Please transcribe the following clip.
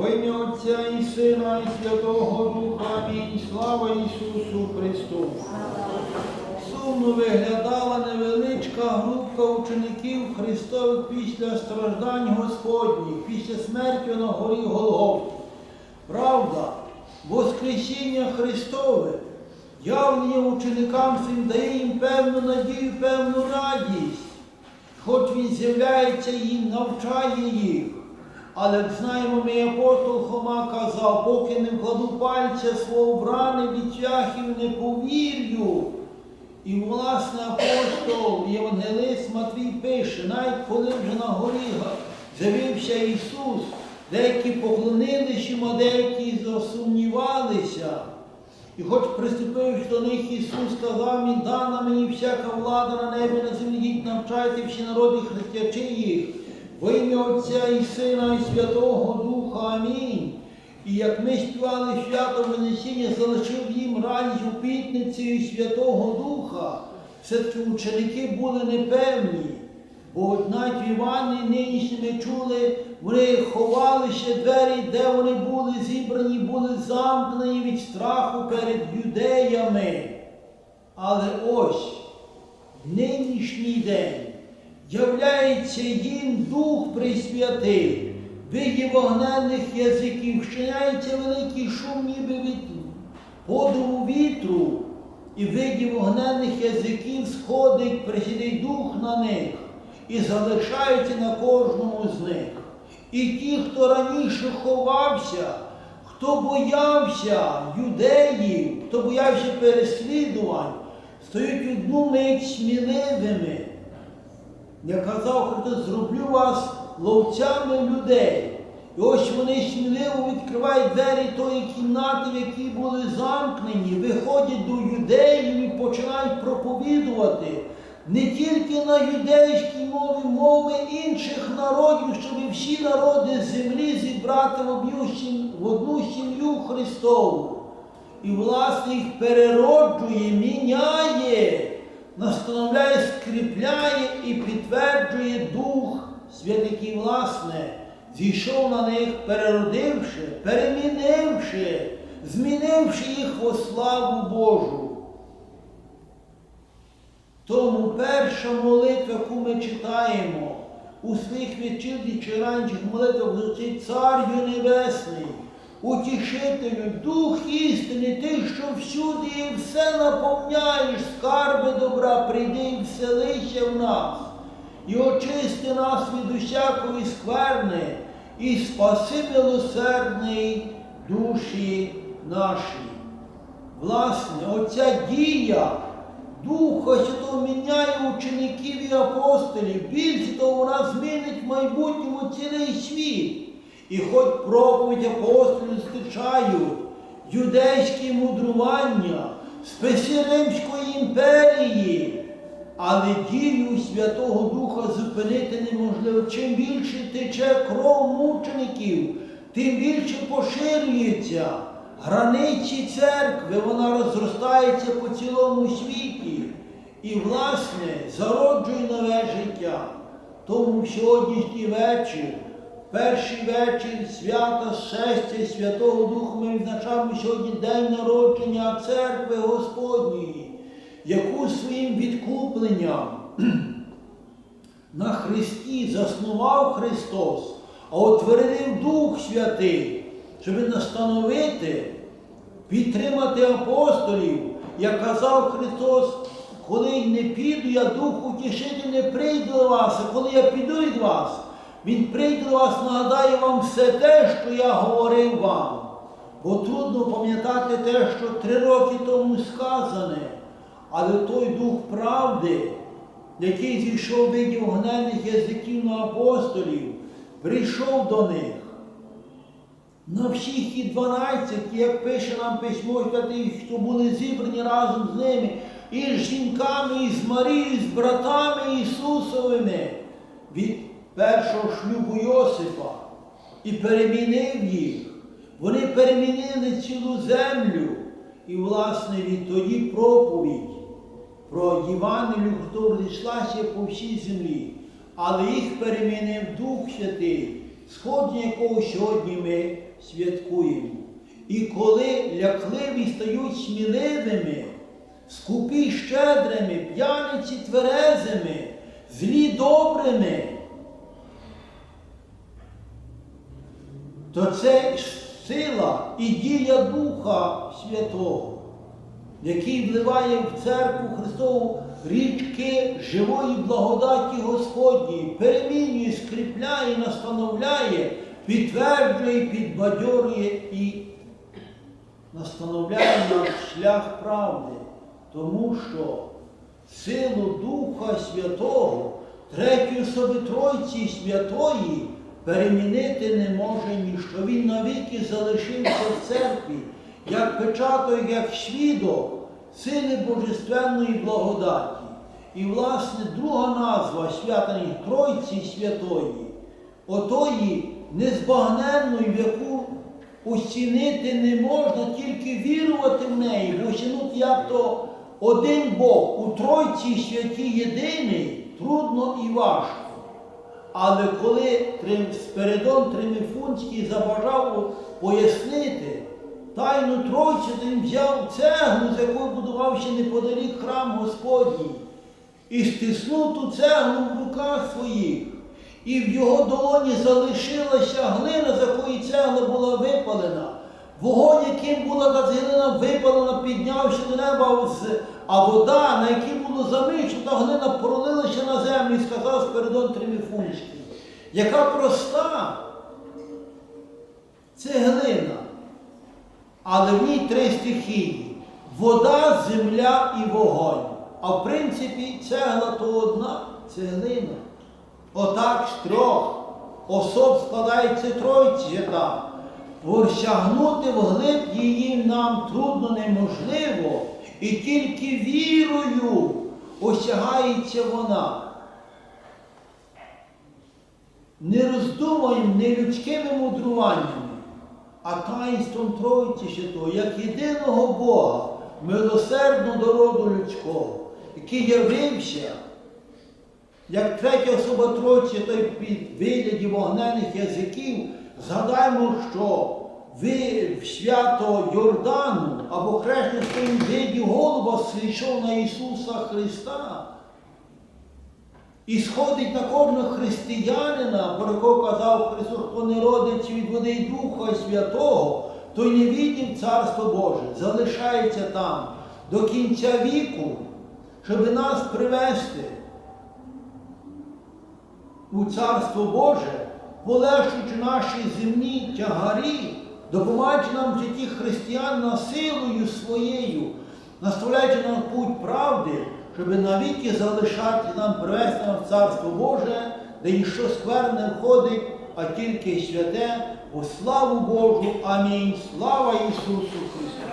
Во ім'я Отця і Сина, і Святого Духа. Амінь. Слава Ісусу Христу. Сумно виглядала невеличка групка учеників Христових після страждань Господніх, після смерті на горі Голгофі. Правда, Воскресіння Христове, явлення ученикам своїм дає їм певну надію, певну радість. Хоч він з'являється їм, навчає їх. Але знаємо, ми апостол Хома казав, поки не вкладу пальця свого в рани від цвяхів не повірю. І власне апостол, Євангелист Матвій пише, навіть коли вже на горі з'явився Ісус, деякі поклонились йому, а деякі засумнівалися. І хоч приступивши до них, Ісус сказав, «Мені дана мені всяка влада на небі, на землі, навчайте всі народи, хрестячи їх, во ім'я Отця і Сина, і Святого Духа. Амінь. І як ми співали свято Венесіння, залишив їм радість у пітниці і Святого Духа, все-таки ученики були непевні. Бо навіть в Івані нинішні чули, вони ховалися двері, де вони були зібрані, були замкнені від страху перед юдеями. Але ось нинішній день являється їм Дух Пресвятий, виді вогненних язиків, вчиняється великий шум, ніби від подуву вітру, і виді вогненних язиків сходить Пресвятий Дух на них і залишається на кожному з них. І ті, хто раніше ховався, хто боявся юдеїв, хто боявся переслідувань, стають одну мить сміливими. Я казав, Христос, зроблю вас ловцями людей. І ось вони сміливо відкривають двері тої кімнати, в якій були замкнені, виходять до юдеїв і починають проповідувати не тільки на юдейській мові, мови інших народів, щоб всі народи землі зібрати в одну сім'ю Христову. І власне їх перероджує, міняє, настановляє, скріпляє і підтверджує Дух Святий, власне, зійшов на них, переродивши, перемінивши, змінивши їх во славу Божу. Тому перша молитва, яку ми читаємо у своїх вечірніх чи ранчих молитвах звучить Царю Небесний, утішителю, Дух істини, ти, що всюди і все наповняєш, скарби добра, прийди і вселися в нас, і очисти нас від усякої скверни, і спаси милосердний душі наші. Власне, оця дія Духа Святого міняє учеників і апостолів. Більше того, вона змінить в майбутньому цілий світ. І хоч проповідь апостолів зустрічають юдейські мудрування, списи Римської імперії, але дію Святого Духа зупинити неможливо. Чим більше тече кров мучеників, тим більше поширюється границі церкви, вона розростається по цілому світі і, власне, зароджує нове життя. Тому в сьогоднішній вечір, перший вечір свята шестя Святого Духа, ми відзначаємо сьогодні день народження церкви Господньої, яку своїм відкупленням на Христі заснував Христос, а утвердив Дух Святий, щоб настановити, підтримати апостолів, як казав Христос, коли не піду, я Дух утішити не прийду до вас, а коли я піду від вас, Він прийде до вас, нагадає вам все те, що я говорив вам. Бо трудно пам'ятати те, що три роки тому сказане, але той Дух правди, який зійшов в виді вогнених язиків на апостолів, прийшов до них. На всіх і дванадцять, як пише нам письмо святий, що були зібрані разом з ними, і з жінками, і з Марією, і з братами Ісусовими від першого шлюбу Йосипа і перемінив їх. Вони перемінили цілу землю. І, власне, відтоді проповідь про Євангелію, хто розійшлася по всій землі, але їх перемінив Дух Святий, сходження якого сьогодні ми святкуємо. І коли лякливі стають сміливими, скупі щедрими, п'яниці тверезими, злі добрими, то це сила і дія Духа Святого, який вливає в церкву Христову річки живої благодаті Господньої, перемінює, скріпляє, настановляє, підтверджує, підбадьорює і настановляє нам шлях правди, тому що силу Духа Святого, третьої особи Тройці Святої перемінити не може ніщо. Він навіки залишився в церкві, як печаток, як свідок сили Божественної благодаті. І, власне, друга назва святані Тройці Святої, отої незбагненної, в яку оцінити не можна, тільки вірувати в неї, бо осінути як то один Бог у Тройці святі єдиний, трудно і важко. Але коли Спиридон Тримифунський забажав пояснити тайну Тройці, то він взяв цеглу, з якою будував ще неподалік храм Господній, і стиснув ту цеглу в руках своїх. І в його долоні залишилася глина, з якої цегла була випалена. Вогонь, яким була та глина випалена, піднявся до неба, а вода, на якій було замичено, та глина пролилася на землю і сказав Спиридон Триміфунський. Яка проста це глина, але в ній три стихії: вода, земля і вогонь. А в принципі цегла то одна це глина. Отак з трьох особ складається тройця. Осягнути вглиб її нам трудно неможливо, і тільки вірою осягається вона. Не роздумуємо не людськими мудруваннями, а таїнством Тройці Святого, як єдиного Бога, милосердного до роду людського, який явився як третя особа Тройці, той під вигляді вогнених язиків, згадаймо, що в свято Йордану або хрещення своїм виді голуба зійшов на Ісуса Христа. І сходить на кожного християнина, про якого казав Христос, хто не родиться від води Духа Святого, той не віддів Царство Боже, залишається там до кінця віку, щоб нас привести у Царство Боже, полегшуючи наші земні тягарі, допомагаючи нам в житті християн силою своєю, наставляючи нам путь правди, щоб навіки залишати нам привести нам Царство Боже, де ніщо скверне входить, а тільки святе, у славу Божу. Амінь. Слава Ісусу Христу!